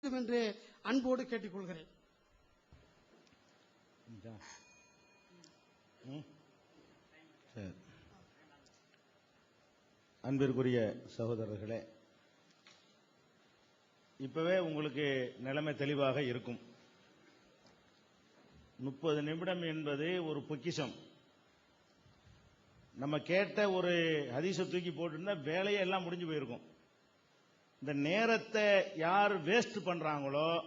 வேண்டும் என்று அன்போடு கேட்டுக்கொள்கிறேன். கொள்கிறேன் அன்பிற்குரிய சகோதரர்களே இப்பவே உங்களுக்கு நிலைமை தெளிவாக இருக்கும். முப்பது நிமிடம் என்பது ஒரு பொக்கிஷம். நம்ம கேட்ட ஒரு ஹதீச தூக்கி போட்டிருந்தா வேலையே எல்லாம் முடிஞ்சு போயிருக்கும். இந்த நேரத்தை யார் வேஸ்ட் பண்றாங்களோ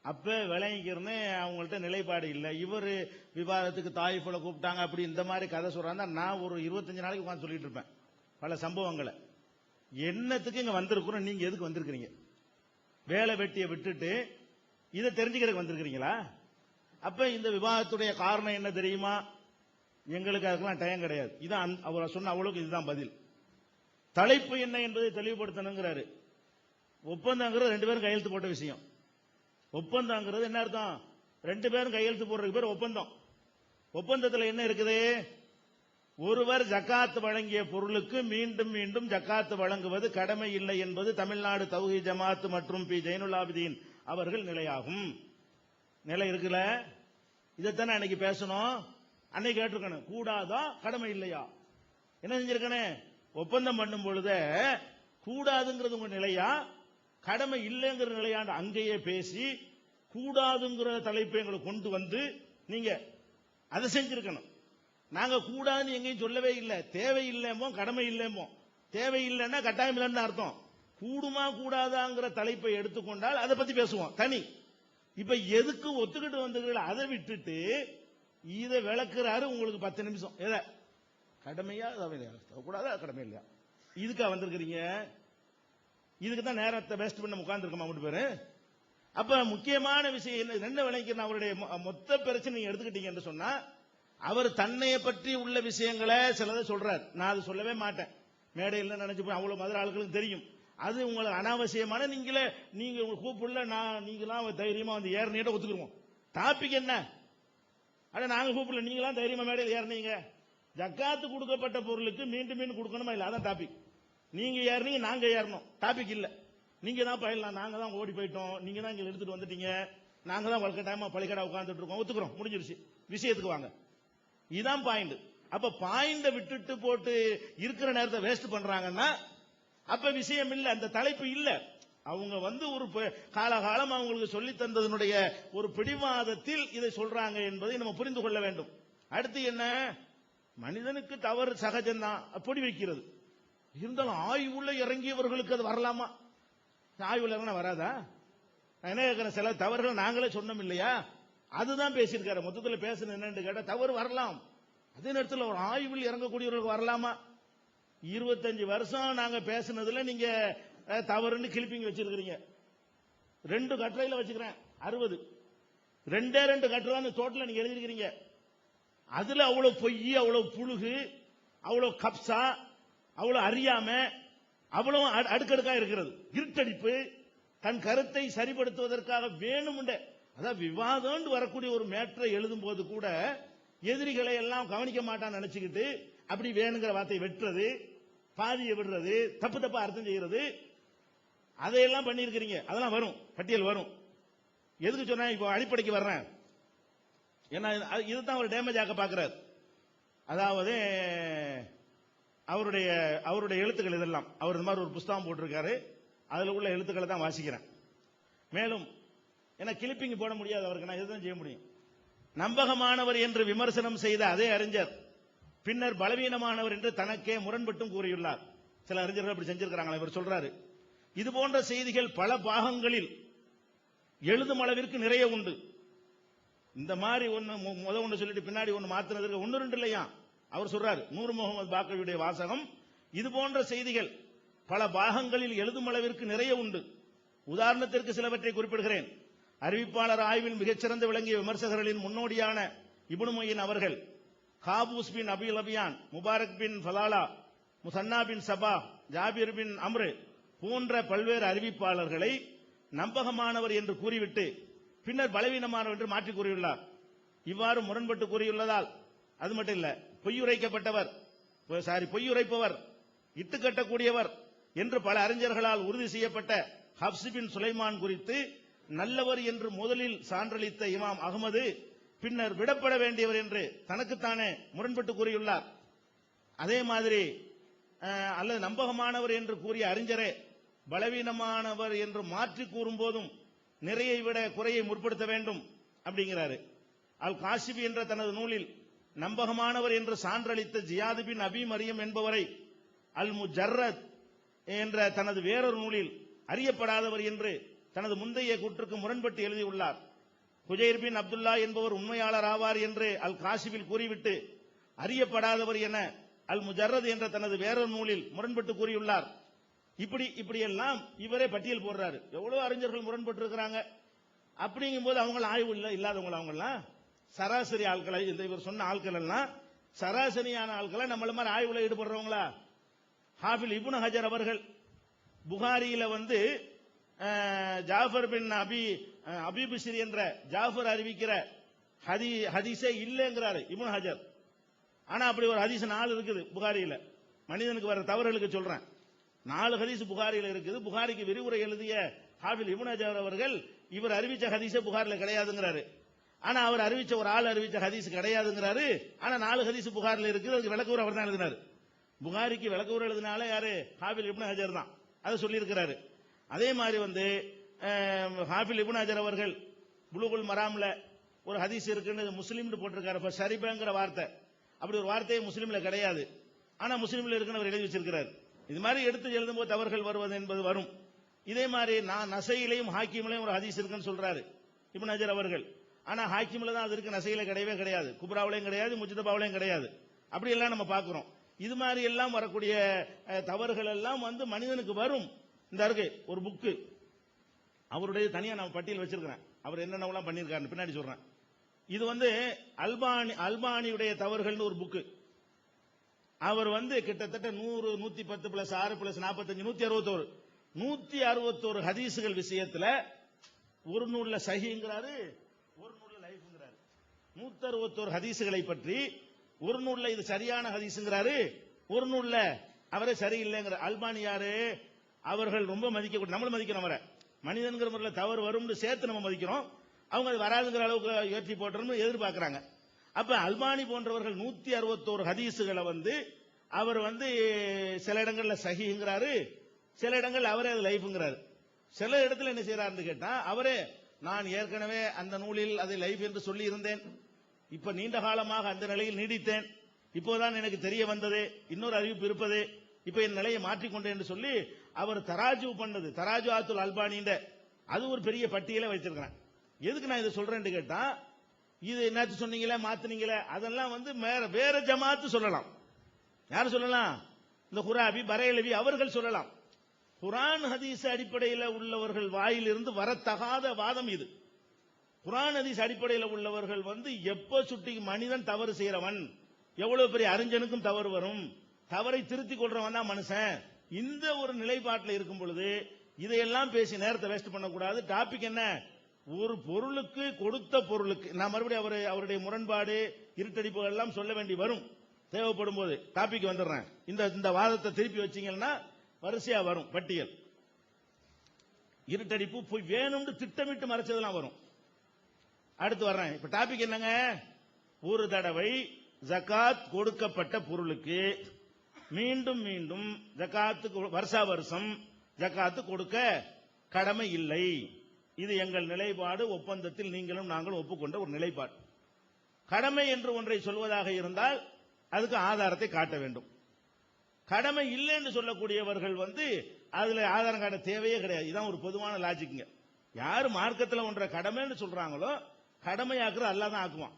அப்ப விளங்கிக்கிறன்னு அவங்கள்ட்ட நிலைப்பாடு இல்லை. இவர் விவாதத்துக்கு தாய்ஃபுல கூப்பிட்டாங்க அப்படி இந்த மாதிரி கதை சொல்றாங்க நான் ஒரு இருபத்தஞ்சு நாளைக்கு உட்காந்து சொல்லிட்டு இருப்பேன். பல சம்பவங்களை. என்னத்துக்கு இங்க வந்திருக்கிறோம் நீங்க எதுக்கு வந்திருக்கிறீங்க? வேலை வெட்டியை விட்டுட்டு இதை தெரிஞ்சுக்கிறதுக்கு வந்திருக்கிறீங்களா? அப்ப இந்த விவாதத்துடைய காரணம் என்ன தெரியுமா? எங்களுக்கு அதுக்கெல்லாம் டைம் கிடையாது. இதான் அவர் சொன்ன அவ்வளவுக்கு இதுதான் பதில். தலைப்பு என்ன என்பதை தெளிவுபடுத்தணுங்கிறாரு. ஒப்பந்தங்கிறது ரெண்டு பேரும் கையெழுத்து போட்ட விஷயம். ஒப்பந்தங்கிறது என்ன அர்த்தம்? ரெண்டு பேரும் கையெழுத்து போடுறதுக்கு பேர் ஒப்பந்தம். ஒப்பந்தத்தில் என்ன இருக்குது? ஒருவர் ஜக்காத் வழங்கிய பொருளுக்கு மீண்டும் மீண்டும் ஜக்காத் வழங்குவது கடமை இல்லை என்பது தமிழ்நாடு தௌஹி ஜமாத் மற்றும் பி ஜெயினுலாபிதீன் அவர்கள் நிலையாகும். நிலை இருக்குல்ல? இதைத்தானே அன்னைக்கு பேசணும். அன்னைக்கு கேட்டிருக்கணும். கூடாதா கடமை இல்லையா? என்ன செஞ்சிருக்கனே ஒப்பந்தம் பண்ணும் பொழுது கூடாதுங்கிறது உங்க நிலையா? கடமை இல்லைங்கிற நிலையாண்டு அங்கேயே பேசி கூடாதுங்கிற தலைப்பை எங்களை கொண்டு வந்து நீங்க அதை செஞ்சிருக்கணும். நாங்க கூடாதுன்னு எங்கேயும் சொல்லவே இல்லை. தேவையில்லைமோ கடமை இல்லைமோ தேவை இல்லைன்னா கட்டாயம் இல்லைன்னு அர்த்தம். கூடுமா கூடாதாங்கிற தலைப்பை எடுத்துக்கொண்டால் அதை பத்தி பேசுவோம் தனி. இப்ப எதுக்கு ஒத்துக்கிட்டு வந்தீங்களோ அதை விட்டுட்டு இதை விளக்குறாரு உங்களுக்கு பத்து நிமிஷம். எதை? கடமையா? கூடாதா கடமை இல்லையா இதுக்கா வந்திருக்கிறீங்க? இதுக்கு தான் நேரத்தை வேஸ்ட் பண்ண உட்கார்ந்துருக்கோம் மூணு பேரு. அப்ப முக்கியமான விஷயம் என்ன என்ன விளங்கிக்கிறேன் அவருடைய மொ- மொத்த பிரச்சனை நீங்க எடுத்துக்கிட்டீங்கன்னு சொன்னா அவர் தன்னைய பற்றி உள்ள விஷயங்களை சிலதை சொல்றார். நான் அது சொல்லவே மாட்டேன். மேடையில் நினைச்சு போய் அவ்வளவு மதுரை ஆளுகளுக்கு தெரியும். அது உங்களுக்கு அனாவசியமான நீங்களே நீங்க உங்க கூப்பிடல நான் நீங்களாம் தைரியமா வந்து ஏறினீட்ட ஒத்துக்குருவோம். டாபிக் என்ன? அட நாங்க கூப்பிடல நீங்களாம் தைரியமா மேடையில் ஏறினீங்க. ஜக்காத்து கொடுக்கப்பட்ட பொருளுக்கு மீண்டும் மீண்டும் கொடுக்கணுமா? இல்ல அதான் டாபிக் நீங்க ஏறினீங்க நாங்க ஏறணும். டாபிக் இல்ல. நீங்க தான் பயிலாம் நாங்க தான் ஓடி போயிட்டோம். நீங்க தான் இங்க எடுத்துட்டு வந்துட்டீங்க. நாங்க தான் வழக்க டைமா பழிக்கடா உட்காந்துட்டு இருக்கோம். ஒத்துக்கிறோம். முடிஞ்சிருச்சு. விஷயத்துக்கு வாங்க. இதான் பாயிண்ட் அப்ப பாயிண்ட விட்டுட்டு போட்டு இருக்கிற நேரத்தை வேஸ்ட் பண்றாங்கன்னா அப்ப விஷயம் இல்ல. அந்த தலைப்பு இல்ல. அவங்க வந்து ஒரு காலகாலம் அவங்களுக்கு சொல்லி தந்ததனுடைய ஒரு பிடிவாதத்தில் இதை சொல்றாங்க என்பதை நம்ம புரிந்து கொள்ள வேண்டும். அடுத்து என்ன? மனிதனுக்கு தவறு சகஜம்தான். பொடி வைக்கிறது. இருந்தாலும் ஆய்வுள்ள இறங்கியவர்களுக்கு அது வரலாமா? ஆய்வுல இறங்கினா வராதா? நான் என்ன கேட்கிறேன் சில தவறுகள் நாங்களே சொன்னோம் இல்லையா? அதுதான் பேசியிருக்காரு. மொத்தத்தில் பேசணும் என்னன்னு கேட்டா தவறு வரலாம். அதே நேரத்தில் ஒரு ஆய்வில் இறங்கக்கூடியவர்களுக்கு வரலாமா? இருபத்தஞ்சு வருஷம் நாங்க பேசினதுல நீங்க தவறுன்னு கிளிப்பிங் வச்சிருக்கிறீங்க. ரெண்டு கட்டுரையில வச்சுக்கிறேன். அறுபது. ரெண்டே ரெண்டு கட்டுரை டோட்டலா நீங்க எழுதிருக்கிறீங்க அதுல அவ்வளவு பொய் அவ்வளவு புழுகு அவ்வளவு கப்சா அவ்வளவு அறியாம அவ்வளவு அடு- அடுக்கடுக்கா இருக்கிறது. இருட்டடிப்பு தன் கருத்தை சரிப்படுத்துவதற்காக வேணும்னு அதாவது விவாதம்னு வரக்கூடிய ஒரு மேற்றை எழுதும் போது கூட எதிரிகளை எல்லாம் கவனிக்க மாட்டான்னு நினைச்சுக்கிட்டு அப்படி வேணுங்கிற வார்த்தையை வெட்டுறது பாதியை விடுறது தப்பு தப்பா அர்த்தம் செய்யறது அதையெல்லாம் பண்ணியிருக்கிறீங்க. அதெல்லாம் வரும் பட்டியல் வரும். எதுக்கு சொன்னா இப்போ அடிப்படைக்கு வர்றேன். ஏன்னா இது- இதுதான் ஒரு டேமேஜ் ஆக்க பாக்குறாரு. அதாவது அவருடைய அவருடைய எழுத்துக்கள் இதெல்லாம். அவர் இந்த மாதிரி ஒரு புஸ்தகம் போட்டிருக்காரு. அதில் உள்ள எழுத்துக்களை தான் வாசிக்கிறேன். மேலும் ஏன்னா கிளிப்பிங் போட முடியாது அவருக்கு. நான் இதுதான் செய்ய முடியும். நம்பகமானவர் என்று விமர்சனம் செய்த அதே அறிஞர் பின்னர் பலவீனமானவர் என்று தனக்கே முரண்பட்டும் கூறியுள்ளார். சில அறிஞர்கள் அப்படி செஞ்சிருக்கிறாங்களா இவர் சொல்றாரு. இது போன்ற செய்திகள் பல பாகங்களில் எழுதும் அளவிற்கு நிறைய உண்டு. இந்த மாதிரி ஒன்று முத ஒன்று சொல்லிட்டு பின்னாடி ஒன்று மாத்தினதற்கு ஒன்று ரெண்டு இல்லையா? அவர் சொல்றார் நூறு முகமது பாக்கவியுடைய வாசகம் இது போன்ற செய்திகள் பல பாகங்களில் எழுதும் அளவிற்கு நிறைய உண்டு. உதாரணத்திற்கு சிலவற்றை குறிப்பிடுகிறேன். அறிவிப்பாளர் ஆய்வில் மிகச்சிறந்து விளங்கிய விமர்சகர்களின் முன்னோடியான இப்னு மொயின் அவர்கள் Qaboos bin Abi Labyan Mubarak bin Fadala Musanna bin Saba Jabir bin Amr போன்ற பல்வேறு அறிவிப்பாளர்களை நம்பகமானவர் என்று கூறிவிட்டு பின்னர் பலவீனமானவர் என்று மாற்றி கூறியுள்ளார். இவ்வாறு முரண்பட்டு கூறியுள்ளதால் அது மட்டும் இல்லை பொய்யுரைக்கப்பட்டவர். சாரி பொய்யுரைப்பவர் இட்டு கட்டக்கூடியவர் என்று பல அறிஞர்களால் உறுதி செய்யப்பட்ட ஹப்சிபின் சுலைமான் குறித்து நல்லவர் என்று முதலில் சான்றளித்த இமாம் அகமது பின்னர் விடப்பட வேண்டியவர் என்று தனக்குத்தானே முரண்பட்டு கூறியுள்ளார். அதே மாதிரி அல்லது நம்பகமானவர் என்று கூறிய அறிஞரே பலவீனமானவர் என்று மாற்றி கூறும் போதும் நிறையை விட குறையை முற்படுத்த வேண்டும் அப்படிங்கிறாரு. அல் காசிபி என்ற தனது நூலில் நம்பகமானவர் என்று சான்றளித்த ஜியாது பின் அபி மரியம் என்பவரை அல் முஜர்ரத் என்ற தனது வேறொரு நூலில் அறியப்படாதவர் என்று தனது முந்தைய கூற்றுக்கு முரண்பட்டு எழுதியுள்ளார். குஜைர் பின் அப்துல்லா என்பவர் உண்மையாளர் ஆவார் என்று அல் காசிபில் கூறிவிட்டு அறியப்படாதவர் என அல் முஜர்ரத் என்ற தனது வேறொரு நூலில் முரண்பட்டு கூறியுள்ளார். இப்படி இப்படி எல்லாம் இவரே பட்டியல் போடுறாரு. எவ்வளவு அறிஞர்கள் முரண்பட்டு இருக்கிறாங்க அப்படிங்கும் போது அவங்க ஆய்வு இல்ல இல்லாதவங்க அவங்கெல்லாம்? சராசரி ஆட்களை இந்த இவர் சொன்ன ஆட்கள் எல்லாம் சராசரியான ஆட்களை நம்மள மாதிரி ஆய்வுல ஈடுபடுறவங்களா? ஹாஃபில் இபுன் ஹஜர் அவர்கள் புகாரியில வந்து ஜாஃபர் பின் அபி அஹ், என்ற ஜாஃபர் அறிவிக்கிற ஹதி ஹதீஸே இல்லைங்கிறாரு இபுன் ஹஜர். ஆனா அப்படி ஒரு ஹதீஸ் நாலு இருக்குது புகாரியில. மனிதனுக்கு வர தவறுகளுக்கு சொல்றேன். நாலு ஹதீஸ் புகாரியில இருக்குது. புகாரிக்கு விரிவுரை எழுதிய ஹாஃபில் இபுன் ஹஜர் அவர்கள் இவர் அறிவிச்ச ஹதீஸே புகாரில கிடையாதுங்கிறாரு. ஆனா அவர் அறிவிச்ச ஒரு ஆள் அறிவிச்ச ஹதீஸ் கிடையாதுங்கிறாரு. ஆனா நாலு ஹதீஸ் புகாரில் இருக்குது. அதுக்கு விளக்குவர் அவர் தான் எழுதினாரு. புகாரிக்கு விளக்குவர் எழுதினால யாரு? ஹாபில் இப்னு ஹஜர் தான். அதை சொல்லியிருக்கிறாரு. அதே மாதிரி வந்து ஹாபில் இப்னு ஹஜர் அவர்கள் புலுகுல் மராம்ல ஒரு ஹதீஸ் இருக்குன்னு முஸ்லீம்னு போட்டிருக்காரு. இப்ப சரிபங்கிற வார்த்தை. அப்படி ஒரு வார்த்தையே முஸ்லீம்ல கிடையாது. ஆனா முஸ்லீம்ல இருக்குன்னு அவர் எழுதி வச்சிருக்கிறார். இது மாதிரி எடுத்து எழுதும்போது தவறுகள் வருவது என்பது வரும். இதே மாதிரி நான் நசையிலையும் ஹாக்கிமிலையும் ஒரு ஹதீஸ் இருக்குன்னு சொல்றாரு இப்னு ஹஜர் அவர்கள். ஆனா ஹாக்கிம்ல தான் அது இருக்கு. நசையில கிடையவே கிடையாது. குப்ராவிலையும் கிடையாது முஜிதபாவிலையும் கிடையாது. அப்படி எல்லாம் நம்ம பார்க்கிறோம். இது மாதிரி எல்லாம் வரக்கூடிய தவறுகள் எல்லாம் வந்து மனிதனுக்கு வரும். இந்த இருக்கு ஒரு புக்கு அவருடைய தனியா நான் பட்டியல் வச்சிருக்கிறேன். அவர் என்னென்னலாம் பண்ணியிருக்காருன்னு பின்னாடி சொல்றேன். இது வந்து அல்பானி அல்பானியுடைய தவறுகள்னு ஒரு புக்கு அவர் வந்து கிட்டத்தட்ட நூறு நூத்தி பத்து பிளஸ் ஆறு பிளஸ் நாற்பத்தஞ்சு நூத்தி அறுபத்தோரு நூத்தி அறுபத்தோரு ஹதீசுகள் விஷயத்துல ஒரு நூல்ல சகிங்கிறாரு நூத்தி அறுபத்தோரு ஹதீசுகளை பற்றி ஒரு நூல்ல இது சரியான ஹதீஸுங்கிறாரு ஒரு நூல்ல அவரே சரியில்லைங்கிற அல்பானி யாரு அவர்கள் ரொம்ப மதிக்க நம்மளும் மதிக்கிறோம் அவரை. மனிதன்கிற முறையில் தவறு வரும்னு சேர்த்து நம்ம மதிக்கிறோம். அவங்க அது வராதுங்கிற அளவுக்கு ஏற்றி போட்டோம்னு எதிர்பார்க்கிறாங்க. அப்ப அல்பானி போன்றவர்கள் நூத்தி அறுபத்தோரு ஹதீசுகளை வந்து அவர் வந்து சில இடங்கள்ல சகிங்கிறாரு சில இடங்கள் அவரே அது லைஃப்ங்கிறாரு. சில இடத்துல என்ன செய்யறாருன்னு கேட்டா அவரே நான் ஏற்கனவே அந்த நூலில் அதை லைஃப் என்று சொல்லி இருந்தேன் இப்ப நீண்ட காலமாக அந்த நிலையில் நீடித்தேன். இப்போதான் எனக்கு தெரிய வந்தது இன்னொரு அறிவிப்பு இருப்பது. இப்ப என் நிலையை மாற்றிக்கொண்டேன் என்று சொல்லி அவர் தராஜு பண்ணது தராஜு ஆத்துல் அல்பானின்ற. அது ஒரு பெரிய பட்டியலை வச்சிருக்கிறேன் எதுக்கு நான் இதை சொல்றேன்னு கேட்டா இது என்னத்து சொன்னீங்களே மாத்துனீங்களே அதெல்லாம் வந்து வேற வேற ஜமாத்து சொல்லலாம். யார் சொல்லலாம்? இந்த குராபி பரையலவி அவர்கள் சொல்லலாம். குரான் ஹதீஸ் அடிப்படையில் உள்ளவர்கள் வாயிலிருந்து வரத்தகாத வாதம் இது. குரான் அடிப்படையில் உள்ளவர்கள் வந்து எப்ப சுட்டி மனிதன் தவறு செய்யறவன்? எவ்வளவு பெரிய அறிஞனுக்கும் தவறு வரும். தவறை திருத்திக் கொள்றவன் தான் மனுஷன். இந்த ஒரு நிலைப்பாட்டில் இருக்கும் பொழுது இதையெல்லாம் பேசி நேரத்தை வேஸ்ட் பண்ணக்கூடாது. டாபிக் என்ன? ஒரு பொருளுக்கு கொடுத்த பொருளுக்கு நான் மறுபடியும் அவர் அவருடைய முரண்பாடு இருட்டடிப்புகள் எல்லாம் சொல்ல வேண்டி வரும். தேவைப்படும் போது டாபிக் வந்துடுறேன். இந்த இந்த வாதத்தை திருப்பி வச்சீங்கன்னா வரிசையா வரும் பட்டியல். இருட்டடிப்பு போய் வேணும்னு திட்டமிட்டு மறைச்சதெல்லாம் வரும். அடுத்து வர்றேன். இப்ப டாபிக் என்னங்க? ஒரு தடவை ஜகாத் கொடுக்கப்பட்ட பொருளுக்கு மீண்டும் மீண்டும் ஜகாத்து வருஷா வருஷம் ஜகாத்து கொடுக்க கடமை இல்லை. இது எங்கள் நிலைப்பாடு ஒப்பந்தத்தில் நீங்களும் நாங்களும் ஒப்புக்கொண்ட ஒரு நிலைப்பாடு. கடமை என்று ஒன்றை சொல்வதாக இருந்தால் அதுக்கு ஆதாரத்தை காட்ட வேண்டும். கடமை இல்லை என்று சொல்லக்கூடியவர்கள் வந்து அதுல ஆதாரம் காட்ட தேவையே கிடையாது. இதான் ஒரு பொதுவான லாஜிக்ங்க யார் மார்க்கத்தில் ஒன்றை கடமைன்னு சொல்றாங்களோ கடமையாக்குற அல்லாஹ் தான் ஆக்குவான்.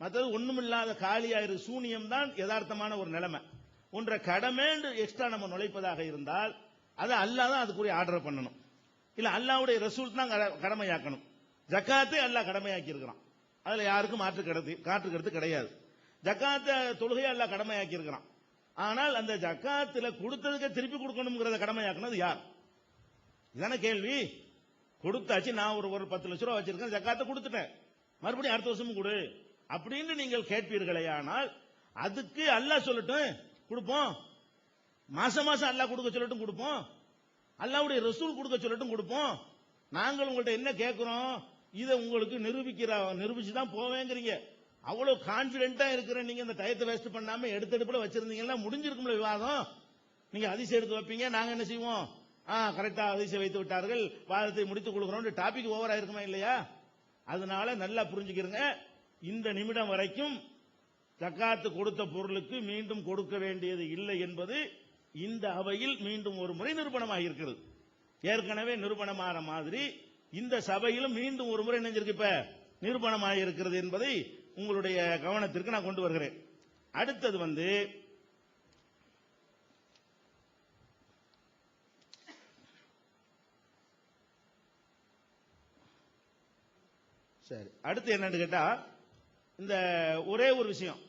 மற்றது ஒண்ணுமில்லாத காலியாயிரு சூனியம் தான் யதார்த்தமான ஒரு நிலைமை. ஒன்றை கடமைன்னு எக்ஸ்ட்ரா நம்ம நுழைப்பதாக இருந்தால் அதை அல்லாஹ் தான் அதுக்குரிய ஆர்டர் பண்ணணும். இல்ல அல்லாவுடைய ரசூல் தான் கட- கடமையாக்கணும். ஜக்காத்தை அல்லாஹ் கடமையாக்கி இருக்கிறான் அதுல யாருக்கும் மாற்று கடத்து காற்று கருத்து கிடையாது. ஜக்காத்தை தொழுகையை அல்லாஹ் கடமையாக்கி இருக்கிறான் ஆனால் அந்த ஜக்காத்துல கொடுத்ததுக்கு திருப்பி கொடுக்கணுங்கிறத கடமையாக்குனது யார்? இதான கேள்வி. கொடுத்தாச்சு நான் ஒரு ஒரு பத்து லட்ச ரூபா வச்சிருக்கேன் ஜக்காத்தை கொடுத்துட்டேன். மறுபடியும் அடுத்த வருஷமும் கொடு. அப்படின்னு நீங்கள் கேட்பீர்களே ஆனால் அதுக்கு அல்லாஹ் சொல்லட்டும் கொடுப்போம். மாசம் மாசம் அல்லாஹ் கொடுக்க சொல்லட்டும் கொடுப்போம். அல்லாவுடைய ரசூல் கொடுக்க சொல்லட்டும் கொடுப்போம். நாங்கள் உங்கள்ட்ட என்ன கேட்கிறோம் இதை உங்களுக்கு நிரூபிக்கிற நிரூபிச்சு தான் போவேங்கிறீங்க அவ்வளவு கான்பிடென்ட்டா இருக்கிற நீங்க இந்த டயத்தை வேஸ்ட் பண்ணாம எடுத்தெடுப்புல வச்சிருந்தீங்கன்னா முடிஞ்சிருக்கும்ல விவாதம். நீங்க அதிசயம் எடுத்து வைப்பீங்க. நாங்க என்ன செய்வோம்? ஆ கரெக்டா அதிசயம் வைத்து விட்டார்கள். வாதத்தை முடித்துக் கொடுக்கிறோம் டாபிக் ஓவர் இருக்குமா இல்லையா? அதனால நல்லா புரிஞ்சுக்கிறங்க. இந்த நிமிடம் வரைக்கும் தக்காத்து கொடுத்த பொருளுக்கு மீண்டும் கொடுக்க வேண்டியது இல்லை என்பது இந்த அவையில் மீண்டும் ஒரு முறை நிரூபணமாக இருக்கிறது. ஏற்கனவே நிரூபணமான மாதிரி இந்த சபையிலும் மீண்டும் ஒரு முறை நினைஞ்சிருக்கு இப்ப. நிரூபணமாக இருக்கிறது என்பதை உங்களுடைய கவனத்திற்கு நான் கொண்டு வருகிறேன். அடுத்தது வந்து சரி. அடுத்து என்னன்னு கேட்டா இந்த ஒரே ஒரு விஷயம்.